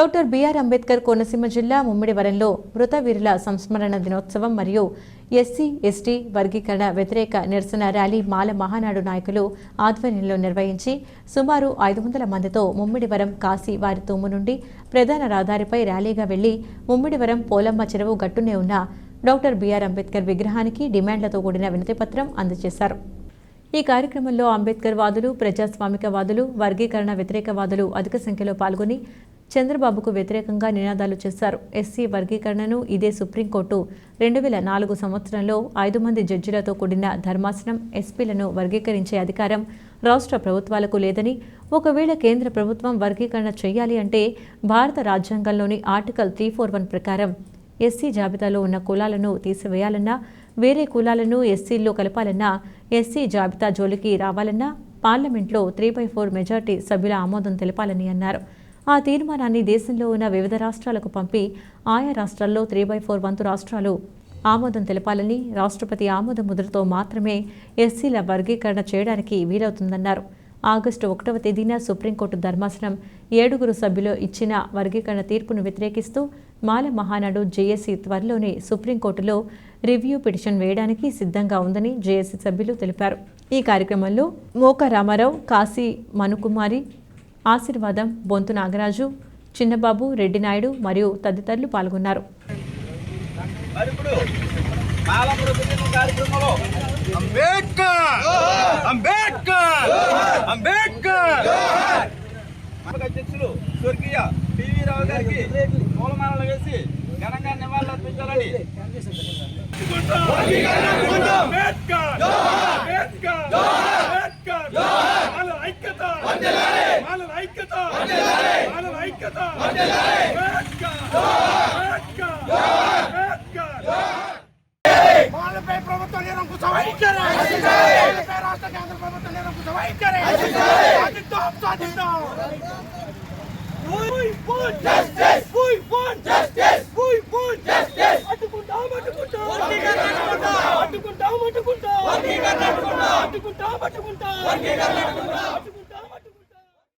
Doctor BR Ambedkar Konaseema జిల్లా ముమ్మిడివరంలో మృత వీరుల సంస్మరణ దినోత్సవం మరియు ఎస్సీ ఎస్టీ వర్గీకరణ వ్యతిరేక నిరసన ర్యాలీ మాల మహానాడు నాయకులు ఆధ్వర్యంలో నిర్వహించి సుమారు ఐదు వందల మందితో ముమ్మిడివరం కాశీ వారి తూము నుండి ప్రధాన రహదారిపై ర్యాలీగా వెళ్ళి ముమ్మిడివరం పోలమ్మ చెరువు గట్టునే ఉన్న డాక్టర్ బిఆర్ అంబేద్కర్ విగ్రహానికి డిమాండ్లతో కూడిన వినతిపత్రం అందజేశారు. ఈ కార్యక్రమంలో అంబేద్కర్ వాదులు ప్రజాస్వామికవాదులు వర్గీకరణ వ్యతిరేకవాదులు అధిక సంఖ్యలో పాల్గొని చంద్రబాబుకు వ్యతిరేకంగా నినాదాలు చేశారు. ఎస్సీ వర్గీకరణను ఇదే సుప్రీంకోర్టు. రెండు వేల నాలుగు సంవత్సరంలో ఐదు మంది జడ్జిలతో కూడిన ధర్మాసనం ఎస్పీలను వర్గీకరించే అధికారం రాష్ట్ర ప్రభుత్వాలకు లేదని ఒకవేళ కేంద్ర ప్రభుత్వం వర్గీకరణ చేయాలి అంటే భారత రాజ్యాంగంలోని ఆర్టికల్ త్రీ ఫోర్ వన్ ప్రకారం ఎస్సీ జాబితాలో ఉన్న కులాలను తీసివేయాలన్నా వేరే కులాలను ఎస్సీల్లో కలపాలన్నా ఎస్సీ జాబితా జోలికి రావాలన్నా పార్లమెంట్లో త్రీ బై ఫోర్ మెజార్టీ సభ్యుల ఆమోదం తెలపాలని అన్నారు. ఆ తీర్మానాన్ని దేశంలో ఉన్న వివిధ రాష్ట్రాలకు పంపి ఆయా రాష్ట్రాల్లో త్రీ బై ఫోర్ వంతు రాష్ట్రాలు ఆమోదం తెలపాలని రాష్ట్రపతి ఆమోద ముద్రతో మాత్రమే ఎస్సీల వర్గీకరణ చేయడానికి వీలవుతుందన్నారు. ఆగస్టు ఒకటవ తేదీన సుప్రీంకోర్టు ధర్మాసనం ఏడుగురు సభ్యులు ఇచ్చిన వర్గీకరణ తీర్పును వ్యతిరేకిస్తూ మాల మహానాడు జేఏసీ త్వరలోనే సుప్రీంకోర్టులో రివ్యూ పిటిషన్ వేయడానికి సిద్ధంగా ఉందని జేఏసీ సభ్యులు తెలిపారు. ఈ కార్యక్రమంలో మోక రామారావు కాశీ మనుకుమారి ఆశీర్వాదం బొంతు నాగరాజు చిన్నబాబు రెడ్డి నాయుడు మరియు తదితరులు పాల్గొన్నారు. అంబేద్కర్! అంబేద్కర్! అంబేద్కర్! అధ్యక్షులు స్వర్గీయ పివి రావు గారికి పూలమాలలు వేసి ఘనంగా నివాళులు అర్పించాలని అంబేద్కర్! అంబేద్కర్! అంబేద్కర్! ఐక్యత! వాళ్ళ ఐక్యత! వాళ్ళపై ప్రభుత్వం నిరంకుశ వైఖరి వాళ్ళపై రాష్ట్ర కేంద్ర ప్రభుత్వం నిరంకుశ వైఖరి సాధిద్దాం సాధిద్దాం We want justice. We want justice. We want justice. అడ్డుకుంటాం అడ్డుకుంటాం! అడ్డుకుంటాం! అడ్డుకుంటాం!